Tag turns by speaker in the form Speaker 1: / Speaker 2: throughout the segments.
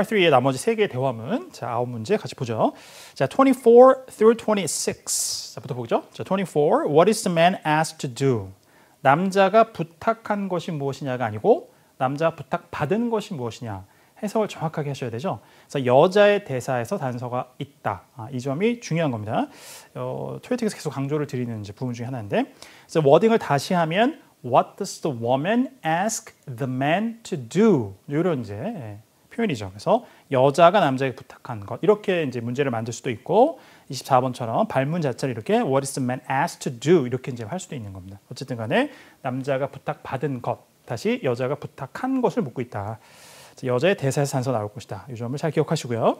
Speaker 1: Part 3의 나머지 세 개의 대화문. 자, 아홉 문제 같이 보죠. 자, 24 through 26. 자부터 보죠. 자, 24. What is the man asked to do? 남자가 부탁한 것이 무엇이냐가 아니고 남자가 부탁받은 것이 무엇이냐. 해석을 정확하게 하셔야 되죠. 그래서 여자의 대사에서 단서가 있다. 아, 이 점이 중요한 겁니다. 어, 토요틱에서 계속 강조를 드리는 부분 중에 하나인데, 그래서 워딩을 다시 하면 What does the woman ask the man to do? 이런 이제 예, 표현이죠. 그래서 여자가 남자에게 부탁한 것 이렇게 이제 문제를 만들 수도 있고 24번처럼 발문 자체를 이렇게 What is the man asked to do? 이렇게 이제 할 수도 있는 겁니다. 어쨌든 간에 남자가 부탁받은 것 다시 여자가 부탁한 것을 묻고 있다. 여자의 대사에서 단서 나올 것이다. 이 점을 잘 기억하시고요.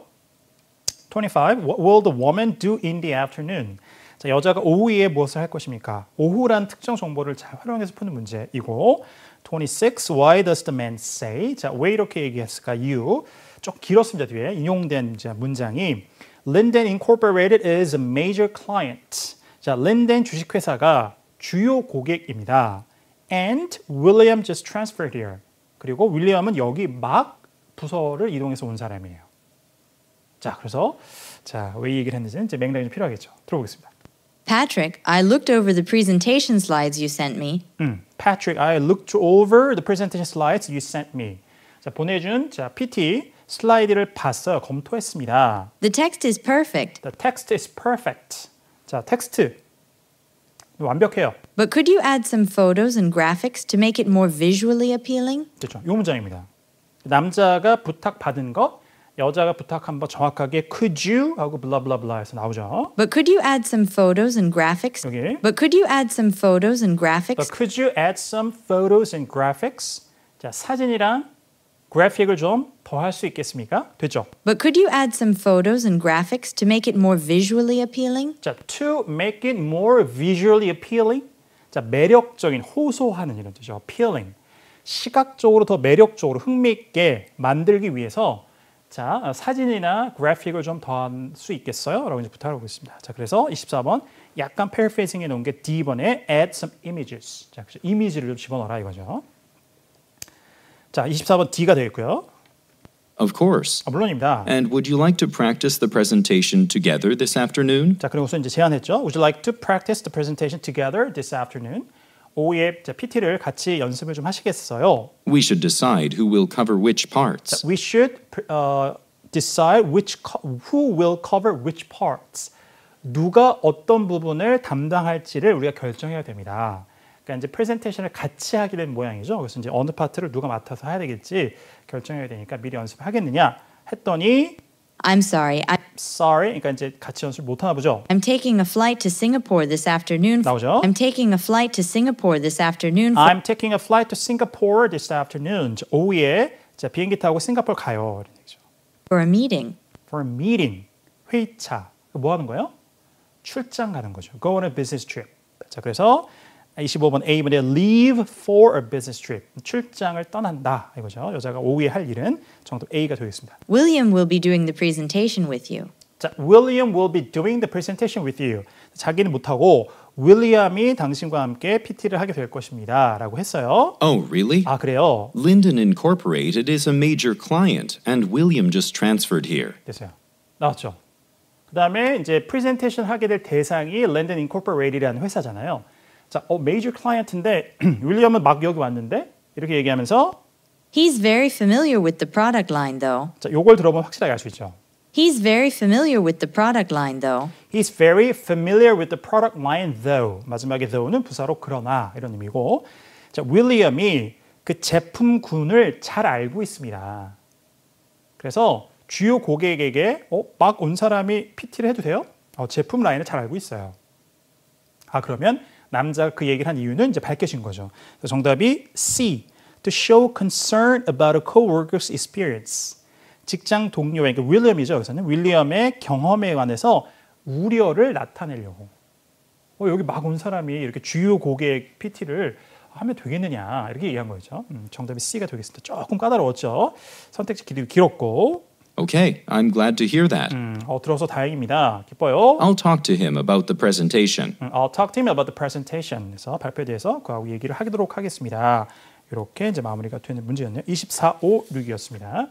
Speaker 1: 25. What will the woman do in the afternoon? 자, 여자가 오후에 무엇을 할 것입니까? 오후란 특정 정보를 잘 활용해서 푸는 문제이고 26. Why does the man say? 자, 왜 이렇게 얘기했을까? You. 좀 길었습니다. 뒤에 인용된 문장이 Linden Incorporated is a major client. 자, 린덴 주식회사가 주요 고객입니다. And William just transferred here. 그리고 윌리엄은 여기 막 부서를 이동해서 온 사람이에요. 자, 그래서 자, 왜 얘기를 했는지는 이제 맥락이 좀 필요하겠죠. 들어보겠습니다.
Speaker 2: Patrick, I looked over the presentation slides you sent me.
Speaker 1: 음, Patrick, I looked over the presentation slides you sent me. 자, 보내준 자, PT 슬라이드를 봤어요. 검토했습니다.
Speaker 2: The text is perfect,
Speaker 1: The text is perfect. 자, 텍스트 완벽해요.
Speaker 2: but could you add some photos and graphics to make it more visually appealing?
Speaker 1: 그렇죠. 이 문장입니다. 남자가 부탁받은 것, 여자가 부탁한 거 정확하게 could you 하고 블라블라블라해서 나오죠.
Speaker 2: But could you add some photos and graphics?
Speaker 1: 여기
Speaker 2: But could you add some photos and
Speaker 1: But
Speaker 2: graphics?
Speaker 1: could you add some photos and graphics? 자, 사진이랑 그래픽을 좀 더 할 수 있겠습니까? 되죠.
Speaker 2: But could you add some photos and graphics to make it more visually appealing?
Speaker 1: 자, to make it more visually appealing. 자, 매력적인 호소하는 이런 뜻이죠. appealing. 시각적으로 더 매력적으로 흥미있게 만들기 위해서 자, 사진이나 그래픽을 좀 더할 수 있겠어요? 라고 이제 부탁하고 있습니다. 자, 그래서 24번 약간 paraphrasing 해 놓은 게 D번에 add some images. 자, 그래서 이미지를 좀 집어넣어라 이거죠. 자, 24번 D가 되겠고요.
Speaker 3: Of course.
Speaker 1: 아, 물론입니다.
Speaker 3: And would you like to practice the presentation together this afternoon?
Speaker 1: 자, 그리고서 이제 제안했죠. Would you like to practice the presentation together this afternoon? 오후에 자, PT를 같이 연습을 좀 하시겠어요?
Speaker 3: We should decide who will cover which parts.
Speaker 1: We should uh, decide which who will cover which parts. 누가 어떤 부분을 담당할지를 우리가 결정해야 됩니다. 그러니까 이제 프레젠테이션을 같이 하게 된 모양이죠. 그래서 이제 어느 파트를 누가 맡아서 해야 되겠지 결정해야 되니까 미리 연습을 하겠느냐 했더니
Speaker 2: I'm sorry, I,
Speaker 1: sorry, 그러니까 이제 같이 연습 못 하나 보죠.
Speaker 2: I'm taking a flight to Singapore this afternoon.
Speaker 1: 나오죠?
Speaker 2: I'm taking a flight to Singapore this afternoon. for-
Speaker 1: I'm taking a flight to Singapore this afternoon. 자, 오후에 자, 비행기 타고 싱가포르 가요. 이런 얘기죠.
Speaker 2: for a meeting.
Speaker 1: For a meeting. 회의차. 뭐 하는 거예요? 출장 가는 거죠. Go on a business trip. 자, 그래서 25번 A번에 leave for a business trip. 출장을 떠난다. 이거죠. 여자가 오후에 할 일은 정답 A가 되겠습니다.
Speaker 2: William will be doing the presentation with you.
Speaker 1: 자, William will be doing the presentation with you. 자기는 못하고 윌리엄이 당신과 함께 PT를 하게 될 것입니다. 라고 했어요.
Speaker 3: Oh, really?
Speaker 1: 아, 그래요?
Speaker 3: Linden Incorporated is a major client, and William just transferred here.
Speaker 1: 됐어요. 나왔죠. 그 다음에 이제 프레젠테이션 하게 될 대상이 랜든 인코퍼레이트라는 회사잖아요. 자, 어, 메이저 클라이언트인데 윌리엄은 막 여기 왔는데 이렇게 얘기하면서
Speaker 2: He's very familiar with the product line, though.
Speaker 1: 자, 요걸 들어보면 확실하게 알 수 있죠.
Speaker 2: He's very familiar with the product line, though.
Speaker 1: He's very familiar with the product line though. 마지막에 though는 부사로 그러나 이런 의미고 자, 윌리엄이 그 제품군을 잘 알고 있습니다. 그래서 주요 고객에게 어, 막 온 사람이 PT를 해도 돼요? 어, 제품 라인을 잘 알고 있어요. 아 그러면 남자가 그 얘기를 한 이유는 이제 밝혀진 거죠. 정답이 C. To show concern about a coworker's experience. 직장 동료의 그 윌리엄이죠. 여기서는 윌리엄의 경험에 관해서 우려를 나타내려고. 어, 여기 막 온 사람이 이렇게 주요 고객 PT를 하면 되겠느냐 이렇게 얘기한 거죠. 음, 정답이 C가 되겠습니다. 조금 까다로웠죠. 선택지 길이 길었고
Speaker 3: Okay, I'm glad to hear that.
Speaker 1: 음, 어, 들어서 다행입니다. 기뻐요.
Speaker 3: I'll talk to him about the presentation.
Speaker 1: 음, I'll talk to him about the presentation. 그래서 발표에 대해서 그하고 얘기를 하도록 하겠습니다. 이렇게 이제 마무리가 되는 문제였네요. 24, 5, 6이었습니다.